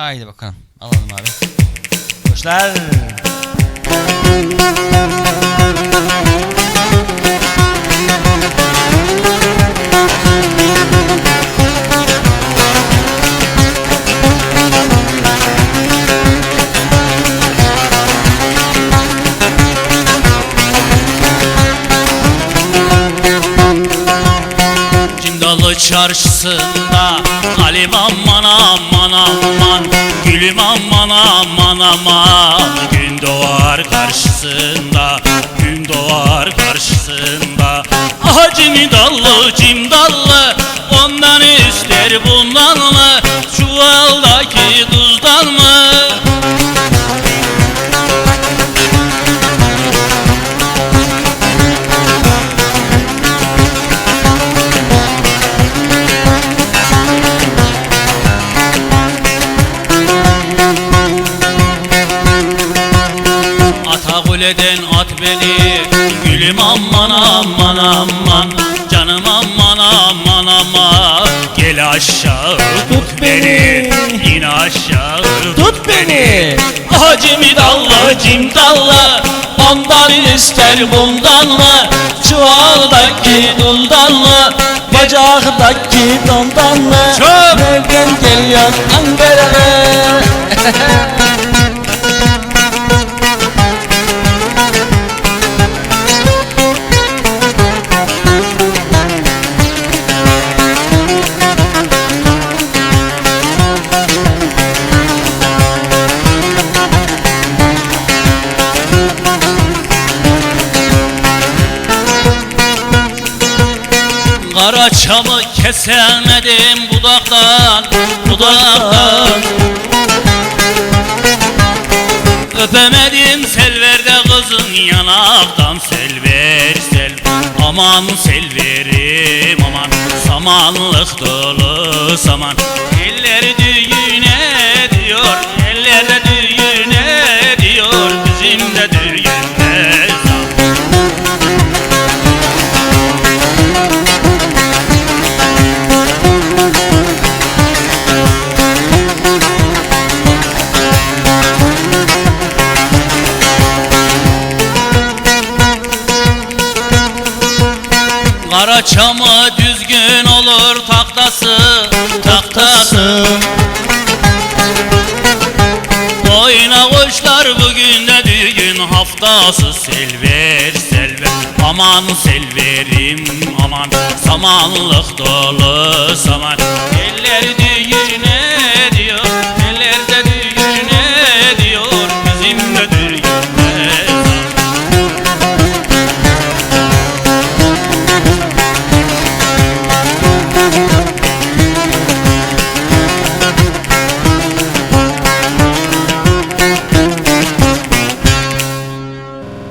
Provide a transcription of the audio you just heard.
Haydi bakalım. Alalım abi. Kuşlar. Cindalı çarşısında Halim aman aman aman Gülüm aman aman aman. Gün doğar karşısında Gün doğar karşısında. Aha cimdallı cimdallı Ondan ister bundan beni. Gülüm aman aman aman. Canım aman aman aman. Gel aşağı tut beni. İn aşağı Tut beni. Hacimi dallı cim dallı Ondan ister bundan mı? Çuvaldaki duldan mı? Bacaktaki dondan mı? Nereden geliyor Ankara'ya? Kara çamı kesemedim budaktan Budaktan. Öpemedim selverde kızın yanaktan Selver sel. Aman selverim aman. Samanlık dolu saman. Eller düğüne diyor Kara çamı düzgün olur taktası Taktası. Oyna kuşlar bugün de düğün haftası. Selver selver aman selverim aman. Samanlık dolu saman. Eller düğüne